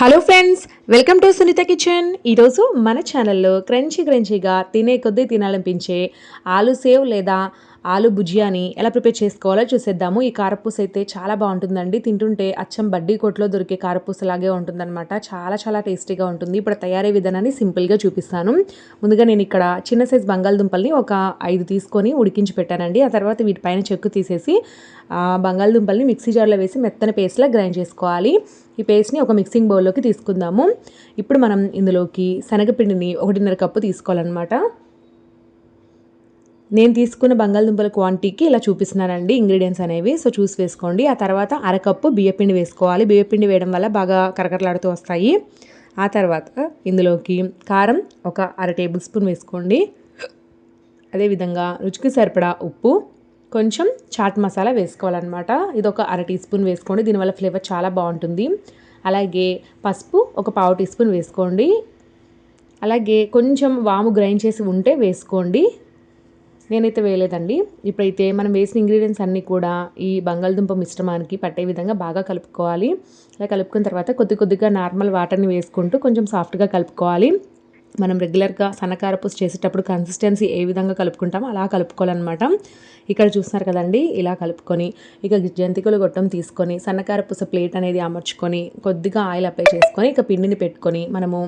Hello friends welcome to Sunitha kitchen ఈరోజు మన ఛానల్లో క్రంచీ క్రంచీగా తినే కొద్దీ తినాలనిపించే ఆలు సేవ్ లేదా ఆలు భుజియాని ఎలా ప్రిపేర్ చేసుకోవాలో చూసేద్దాము. ఈ కారపూస అయితే చాలా బాగుంటుందండి. తింటుంటే అచ్చం బడ్డీ కొట్లో దొరికే కారపూస లాగే ఉంటుందన్నమాట. చాలా చాలా టేస్టీగా ఉంటుంది. ఇప్పుడు తయారీ విధానాన్ని సింపుల్గా చూపిస్తాను. ముందుగా నేను ఇక్కడ చిన్న సైజ్ బంగాళదుంపల్ని ఒక ఐదు తీసుకొని ఉడికించి పెట్టానండి. ఆ తర్వాత వీటిపైన చెక్కు తీసేసి బంగాళదుంపల్ని మిక్సీ జార్లో వేసి మెత్తన పేస్ట్లా గ్రైండ్ చేసుకోవాలి. ఈ పేస్ట్ని ఒక మిక్సింగ్ బౌల్లోకి తీసుకుందాము. ఇప్పుడు మనం ఇందులోకి శనగపిండిని ఒకటిన్నర కప్పు తీసుకోవాలన్నమాట. నేను తీసుకున్న బంగాళదుంపల క్వాంటిటీకి ఇలా చూపిస్తున్నానండి ఇంగ్రీడియంట్స్ అనేవి. సో చూసి వేసుకోండి. ఆ తర్వాత అరకప్పు బియ్యపిండి వేసుకోవాలి. బియ్యపిండి వేయడం వల్ల బాగా కరకరలాడుతూ వస్తాయి. ఆ తర్వాత ఇందులోకి కారం ఒక అర టేబుల్ స్పూన్ వేసుకోండి. అదేవిధంగా రుచికి సరిపడా ఉప్పు కొంచెం చాట్ మసాలా వేసుకోవాలన్నమాట. ఇది ఒక అర టీ స్పూన్ వేసుకోండి. దీనివల్ల ఫ్లేవర్ చాలా బాగుంటుంది. అలాగే పసుపు ఒక పావు టీ స్పూన్ వేసుకోండి. అలాగే కొంచెం వాము గ్రైండ్ చేసి ఉంటే వేసుకోండి. నేనైతే వేయలేదండి. ఇప్పుడైతే మనం వేసిన ఇంగ్రీడియంట్స్ అన్నీ కూడా ఈ బంగాళదుంప మిశ్రమానికి పట్టే విధంగా బాగా కలుపుకోవాలి. అలా కలుపుకున్న తర్వాత కొద్ది కొద్దిగా నార్మల్ వాటర్ని వేసుకుంటూ కొంచెం సాఫ్ట్గా కలుపుకోవాలి. మనం రెగ్యులర్గా సన్నకారపూస చేసేటప్పుడు కన్సిస్టెన్సీ ఏ విధంగా కలుపుకుంటామో అలా కలుపుకోవాలన్నమాట. ఇక్కడ చూస్తున్నారు కదండి ఇలా కలుపుకొని ఇక జంతికలు గొట్టం తీసుకొని సన్నకారపూస ప్లేట్ అనేది అమర్చుకొని కొద్దిగా ఆయిల్ అప్లై చేసుకొని ఇక పిండిని పెట్టుకొని మనము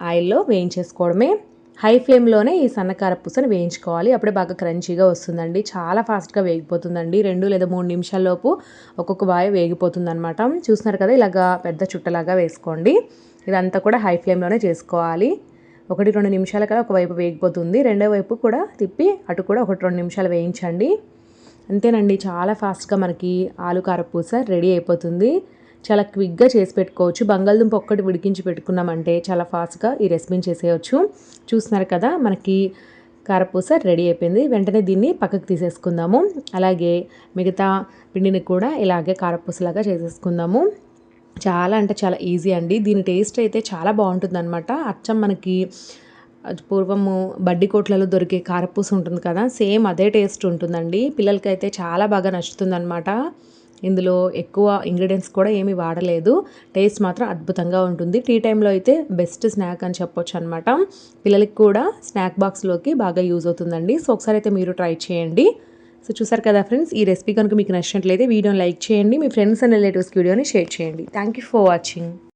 ఆయిల్లో వేయించేసుకోవడమే. హై ఫ్లేమ్లోనే ఈ సన్నకార పూసను వేయించుకోవాలి. అప్పుడే బాగా క్రంచీగా వస్తుందండి. చాలా ఫాస్ట్గా వేగిపోతుందండి. రెండు లేదా మూడు నిమిషాల్లోపు ఒక్కొక్క వాయి వేగిపోతుందనమాట చూస్తున్నారు కదా ఇలాగా పెద్ద చుట్టలాగా వేసుకోండి. ఇదంతా కూడా హై ఫ్లేమ్లోనే చేసుకోవాలి. ఒకటి రెండు నిమిషాల కదా ఒకవైపు వేగిపోతుంది. రెండో వైపు కూడా తిప్పి అటు కూడా ఒకటి రెండు నిమిషాలు వేయించండి. అంతేనండి చాలా ఫాస్ట్గా మనకి ఆలు కారపూస రెడీ అయిపోతుంది. చాలా క్విక్గా చేసి పెట్టుకోవచ్చు. బంగాళదుంప ఒక్కటి ఉడికించి పెట్టుకున్నామంటే చాలా ఫాస్ట్గా ఈ రెసిపీని చేసేయచ్చు. చూస్తున్నారు కదా మనకి కారపూస రెడీ అయిపోయింది. వెంటనే దీన్ని పక్కకు తీసేసుకుందాము. అలాగే మిగతా పిండిని కూడా ఇలాగే కారపూసలాగా చేసేసుకుందాము. చాలా అంటే చాలా ఈజీ అండి. దీని టేస్ట్ అయితే చాలా బాగుంటుంది అనమాట అచ్చం మనకి పూర్వము బడ్డీ కోట్లలో దొరికే కారపూస ఉంటుంది కదా సేమ్ అదే టేస్ట్ ఉంటుందండి. పిల్లలకైతే చాలా బాగా నచ్చుతుంది అనమాట ఇందులో ఎక్కువ ఇంగ్రీడియంట్స్ కూడా ఏమీ వాడలేదు. టేస్ట్ మాత్రం అద్భుతంగా ఉంటుంది. టీ టైంలో అయితే బెస్ట్ స్నాక్ అని చెప్పొచ్చు అనమాట పిల్లలకి కూడా స్నాక్ బాక్స్లోకి బాగా యూజ్ అవుతుందండి. సో ఒకసారి అయితే మీరు ట్రై చేయండి. సో చూసారు కదా ఫ్రెండ్స్ ఈ రెసిపీ కనుక మీకు నచ్చినట్లయితే వీడియోని లైక్ చేయండి. మీ ఫ్రెండ్స్ అండ్ రిలేటివ్స్కి వీడియోని షేర్ చేయండి. Thank you for watching